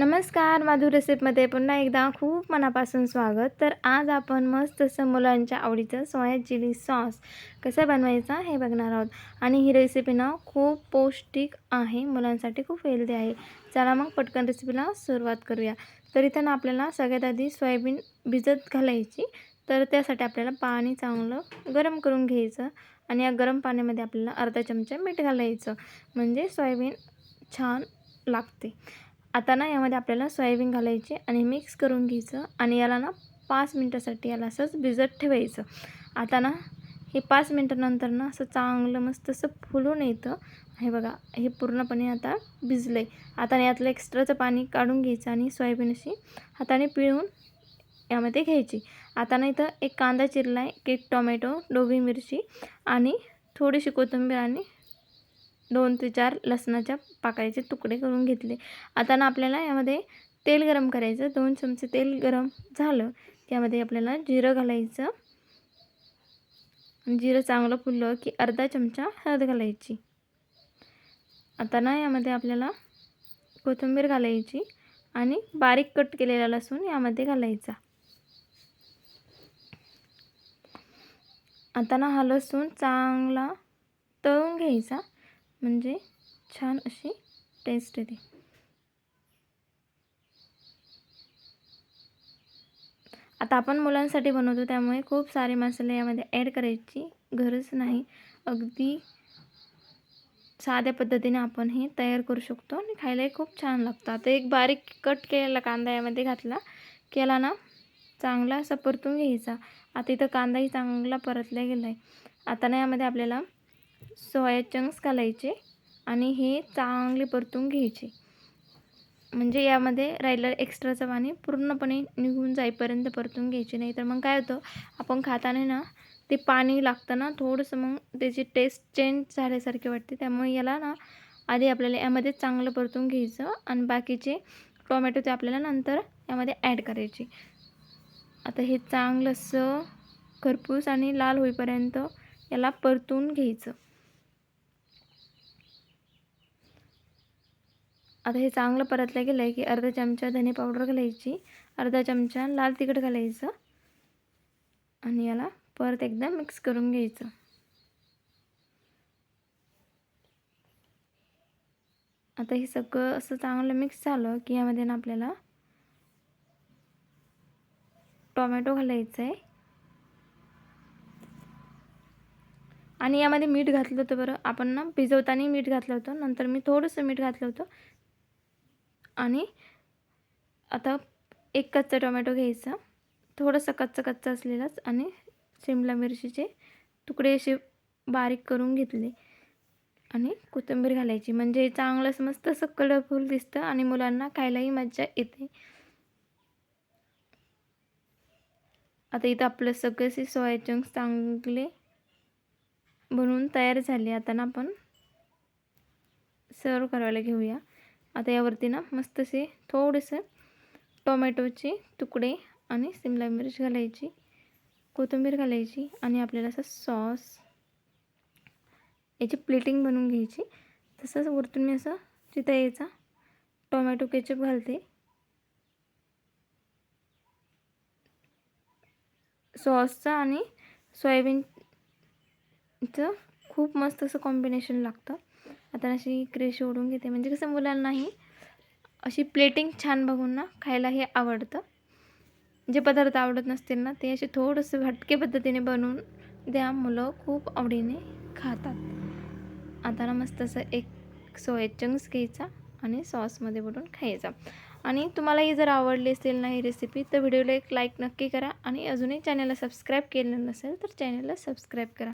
नमस्कार माधुर रेसिपीमध्ये पुन्हा एकदा खूप मनापासून स्वागत. तर आज आपण मस्त असं मुलांच्या आवडीचं सोया चिली सॉस कसं बनवायचा हे बघणार आहोत. आणि ही रेसिपी ना खूप पौष्टिक आहे मुलांसाठी खूप हेल्दी आहे. चला मग पटकन रेसिपीला सुरुवात करूया. तर इथं ना आपल्याला सगळ्यात आधी सोयाबीन भिजत घालायची. तर त्यासाठी आपल्याला पाणी चांगलं गरम करून घ्यायचं. आणि या गरम पाण्यामध्ये आपल्याला अर्धा चमचा मीठ घालायचं. म्हणजे सोयाबीन छान लागते. आता ना यामध्ये आपल्याला सोयाबीन घालायचे आणि मिक्स करून घ्यायचं आणि याला ना पाच मिनटासाठी याला असंच भिजत ठेवायचं. आता ना हे पाच मिनटानंतर ना असं चांगलं मस्त असं फुलून येतं. हे बघा हे पूर्णपणे आता भिजलं आहे आता यातलं एक्स्ट्राचं पाणी काढून घ्यायचं आणि सोयाबीन अशी हाताने पिळून यामध्ये घ्यायची. आता ना इथं एक कांदा चिरला आहे एक टोमॅटो डोबी मिरची आणि थोडीशी कोथिंबीर आणि दोन ते चार लसणाच्या पाकळ्याचे तुकडे करून घेतले. आता ना आपल्याला यामध्ये तेल गरम करायचं. दोन चमचे तेल गरम झालं. त्यामध्ये आपल्याला जिरं घालायचं. जिरं चांगलं फुललं की अर्धा चमचा हळद घालायची. आता ना यामध्ये आपल्याला कोथिंबीर घालायची आणि बारीक कट केलेला लसूण यामध्ये घालायचा. आता ना हा लसूण चांगला तळून घ्यायचा. म्हणजे छान अशी टेस्ट येते. आता आपण मुलांसाठी बनवतो त्यामुळे खूप सारे मसाले यामध्ये ॲड करायची गरज नाही. अगदी साध्या पद्धतीने आपण हे तयार करू शकतो आणि खायलाही खूप छान लागतं. आता एक बारीक कट केलेला कांदा यामध्ये घातला केला ना चांगला असा परतून घ्यायचा. आता इथं कांदाही चांगला परतला गेला आहे आता ना यामध्ये आपल्याला सोया चंक्स घालायचे आणि हे चांगले परतून घ्यायचे. म्हणजे यामध्ये राहिलं एक्स्ट्राचं पाणी पूर्णपणे निघून जाईपर्यंत परतून घ्यायचे. नाही तर मग काय होतं आपण खाताना ना ते पाणी लागतं ना थोडंसं मग त्याची टेस्ट चेंज झाल्यासारखे वाटते. त्यामुळे याला ना आधी आपल्याला यामध्ये चांगलं परतून घ्यायचं आणि बाकीचे टोमॅटो ते आपल्याला नंतर यामध्ये ॲड करायचे. आता हे चांगलंसं खरपूस आणि लाल होईपर्यंत याला परतून घ्यायचं. आता हे चांगलं परतलं गेलं आहे की अर्धा चमचा धने पावडर घालायची अर्धा चमचा लाल तिखट घालायचं आणि याला परत एकदा मिक्स करून घ्यायचं. आता हे सगळं असं चांगलं मिक्स झालं की यामध्ये ना आपल्याला टोमॅटो घालायचं आहे आणि यामध्ये मीठ घातलं होतं बरं आपण ना भिजवताना मीठ घातलं होतं नंतर मी थोडंसं मीठ घातलं होतं आणि आता एक कच्चा टोमॅटो घ्यायचा. थोडंसं कच्चा कच्चा असलेलाच आणि शिमला मिरचीचे तुकडे असे बारीक करून घेतले. आणि कोथिंबीर घालायची. म्हणजे चांगलं मस्त असं कलरफुल दिसतं आणि मुलांना खायलाही मज्जा येते. आता इथं आपलं सगळे सोया चंक्स चांगले बनवून तयार झाले. आता ना आपण सर्व करायला घेऊया. आता यावरती ना मस्त असे थोडेसे टोमॅटोचे तुकडे आणि शिमला मिरच घालायची कोथिंबीर घालायची आणि आपल्याला असं सॉस याची प्लेटिंग बनवून घ्यायची. तसंच वरतून मी असं तिथं यायचा टोमॅटो केचप घालते. सॉसचं आणि सोयाबीनचं खूप मस्त असं कॉम्बिनेशन लागतं. आता अशी क्रेश ओढून घेते. म्हणजे कसं मुलांनाही अशी प्लेटिंग छान बघून ना खायला हे आवडतं. जे पदार्थ आवडत नसतील ना ते असे थोडंसं हटके पद्धतीने बनवून द्या. मुलं खूप आवडीने खातात. आता ना मस्त असं एक सोया चंक्स घ्यायचा आणि सॉसमध्ये बुडून खायचा. आणि तुम्हालाही जर आवडली असेल ना ही रेसिपी तर व्हिडिओला एक लाईक नक्की करा. आणि अजूनही चॅनलला सबस्क्राईब केलं नसेल तर चॅनलला सबस्क्राईब करा.